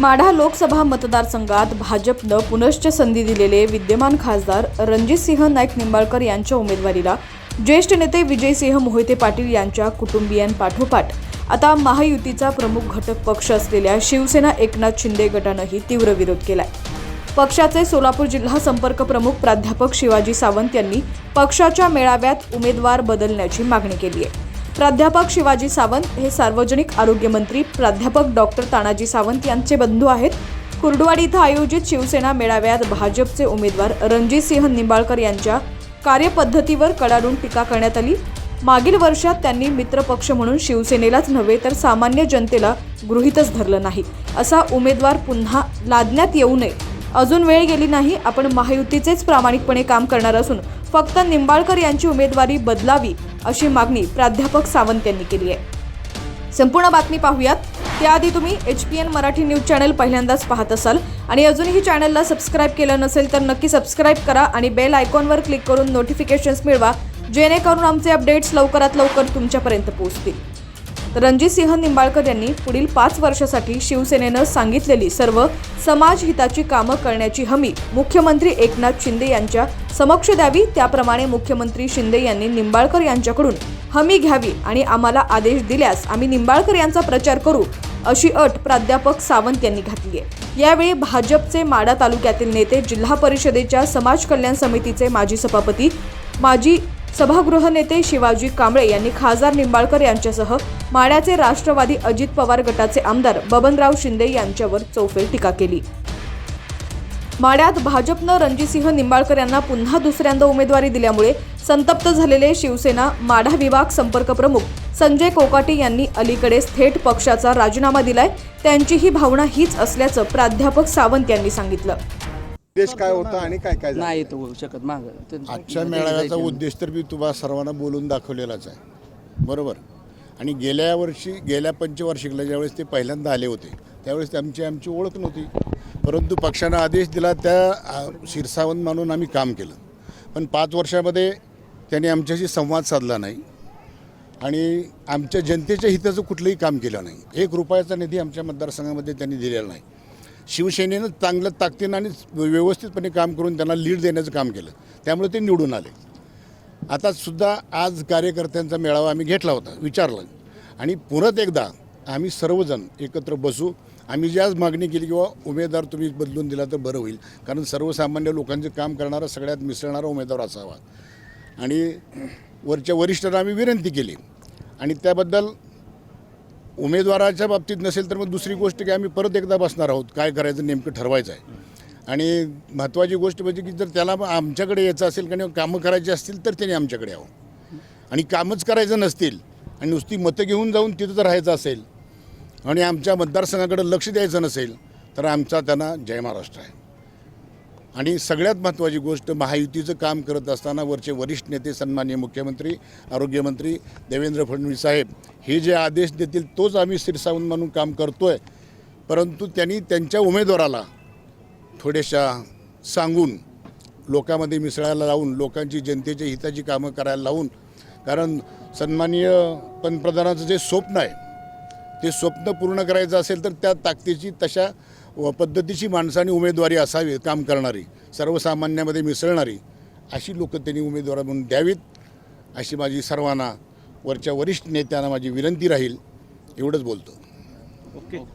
माढा लोकसभा मतदारसंघात भाजपनं पुनश्च संधी दिलेले विद्यमान खासदार रणजितसिंह नाईक निंबाळकर यांच्या उमेदवारीला ज्येष्ठ नेते विजयसिंह मोहिते पाटील यांच्या कुटुंबियांपाठोपाठ. आता महायुतीचा प्रमुख घटक पक्ष असलेल्या शिवसेना एकनाथ शिंदे गटानंही तीव्र विरोध केलाय. पक्षाचे सोलापूर जिल्हा संपर्क प्रमुख प्राध्यापक शिवाजी सावंत यांनी पक्षाच्या मेळाव्यात उमेदवार बदलण्याची मागणी केली आहे प्राध्यापक शिवाजी सावंत हे सार्वजनिक आरोग्य मंत्री प्राध्यापक डॉक्टर तानाजी सावंत यांचे बंधू आहेत. कुर्डवाडी इथं आयोजित शिवसेना मेळाव्यात भाजपचे उमेदवार रणजितसिंह निंबाळकर यांच्या कार्यपद्धतीवर कडाडून टीका करण्यात आली. मागील वर्षात त्यांनी मित्रपक्ष म्हणून शिवसेनेलाच नव्हे तर सामान्य जनतेला गृहीतच धरलं नाही. असा उमेदवार पुन्हा लादण्यात येऊ नये. अजून वेळ गेली नाही आपण महायुतीचेच प्रामाणिकपणे काम करणार असून फक्त निंबाळकर यांची उमेदवारी बदलावी अशी मागणी प्राध्यापक सावंत यांनी केली आहे. संपूर्ण बातमी पाहूयात. त्याआधी तुम्ही H P N Marathi news channel पहिल्यांदाच पाहत असाल आणि अजूनही चॅनलला सबस्क्राईब केलं नसेल तर नक्की सबस्क्राईब करा आणि बेल आयकॉनवर क्लिक करून नोटिफिकेशन्स मिळवा जेणेकरून आमचे अपडेट्स लवकरात लवकर तुमच्यापर्यंत पोहोचतील. रणजितसिंह निंबाळकर यांनी पुढील पाच वर्षासाठी शिवसेनेनं सांगितलेली सर्व समाज हिताची कामं करण्याची हमी मुख्यमंत्री एकनाथ शिंदे यांच्या समक्ष द्यावी. त्याप्रमाणे मुख्यमंत्री शिंदे यांनी निंबाळकर यांच्याकडून हमी घ्यावी आणि आम्हाला आदेश दिल्यास आम्ही निंबाळकर यांचा प्रचार करू अशी अट प्राध्यापक सावंत यांनी घातली आहे यावेळी भाजपचे माडा तालुक्यातील नेते जिल्हा परिषदेच्या समाज कल्याण समितीचे माजी सभापती माजी सभागृह नेते शिवाजी कांबळे यांनी खासदार निंबाळकर यांच्यासह माड्याचे राष्ट्रवादी अजित पवार गटाचे आमदार बबनराव शिंदे यांच्यावर चौफेर टीका केली. माड्यात भाजपनं रणजितसिंह निंबाळकर यांना पुन्हा दुसऱ्यांदा उमेदवारी दिल्यामुळे संतप्त झालेले शिवसेना माढा विभाग संपर्क प्रमुख संजय कोकाटे यांनी अलीकडेच थेट पक्षाचा राजीनामा दिलाय त्यांची ही भावना हीच असल्याचं प्राध्यापक सावंत यांनी सांगितलं. उद्देश काय होता आणि काय काय? नाही तो होऊ शकत माग. आजच्या मेळाव्याचा उद्देश तर मी तुम्हाला सर्वांना बोलून दाखवलेलाच आहे. बरोबर? आणि गेल्या वर्षी गेल्या पंचवार्षिकला ज्यावेळेस ते पहिल्यांदा आले होते त्यावेळेस ते आमची आमची ओळख नव्हती. परंतु पक्षानं आदेश दिला त्या शिरसावंत मानून आम्ही काम केलं. पण पाच वर्षामध्ये त्यांनी आमच्याशी संवाद साधला नाही आणि आमच्या जनतेच्या हिताचं कुठलंही काम केलं नाही. एक रुपयाचा निधी आमच्या मतदारसंघामध्ये त्यांनी दिलेला नाही. शिवसेनेनं चांगलं ताकदीनं आणि व्यवस्थितपणे काम करून त्यांना लीड देण्याचं काम केलं. त्यामुळे ते निवडून आले. आता सुद्धा आज कार्यकर्त्यांचा मेळावा आम्ही घेतला होता विचारलं. आणि पुरत एकदा आम्ही सर्वजण एकत्र बसू. आम्ही जी आज मागणी केली किंवा उमेदवार तुम्ही बदलून दिला तर बरं होईल. कारण सर्वसामान्य लोकांचे काम करणारा सगळ्यात मिसळणारा उमेदवार असावा. आणि वरच्या वरिष्ठांना आम्ही विनंती केली. आणि त्याबद्दल उमेदवाराच्या बाबतीत नसेल तर मग दुसरी गोष्ट की आम्ही परत एकदा बसणार आहोत. काय करायचं नेमकं ठरवायचं आहे. आणि महत्त्वाची गोष्ट म्हणजे की जर त्याला आमच्याकडे यायचं असेल किंवा कामं करायची असतील तर त्याने आमच्याकडे यावं. आणि कामच करायचं नसतील आणि नुसती मतं घेऊन जाऊन तिथं राहायचं असेल आणि आमच्या मतदारसंघाकडे लक्ष द्यायचं नसेल तर आमचा त्यांना जय महाराष्ट्र आहे. आणि सगळ्यात महत्त्वाची गोष्ट महायुतीचं काम करत असताना वरचे वरिष्ठ नेते सन्माननीय मुख्यमंत्री आरोग्यमंत्री देवेंद्र फडणवीस साहेब हे जे आदेश देतील तोच आम्ही शिरसावून म्हणून काम करतो आहे परंतु त्यांनी त्यांच्या उमेदवाराला थोड्याशा सांगून लोकांमध्ये मिसळायला लावून लोकांची जनतेच्या हिताची कामं करायला लावून कारण सन्माननीय पंतप्रधानाचं जे स्वप्न आहे ते स्वप्न पूर्ण करायचं असेल तर त्या ताकदीची तशा व पद्धतीची माणसाने उमेदवारी असावी काम करणारी सर्वसामान्यामध्ये मिसळणारी अशी लोकं त्यांनी उमेदवार म्हणून द्यावीत. अशी माझी सर्वांना वरच्या वरिष्ठ नेत्यांना माझी विनंती राहील एवढंच बोलतो. ओके.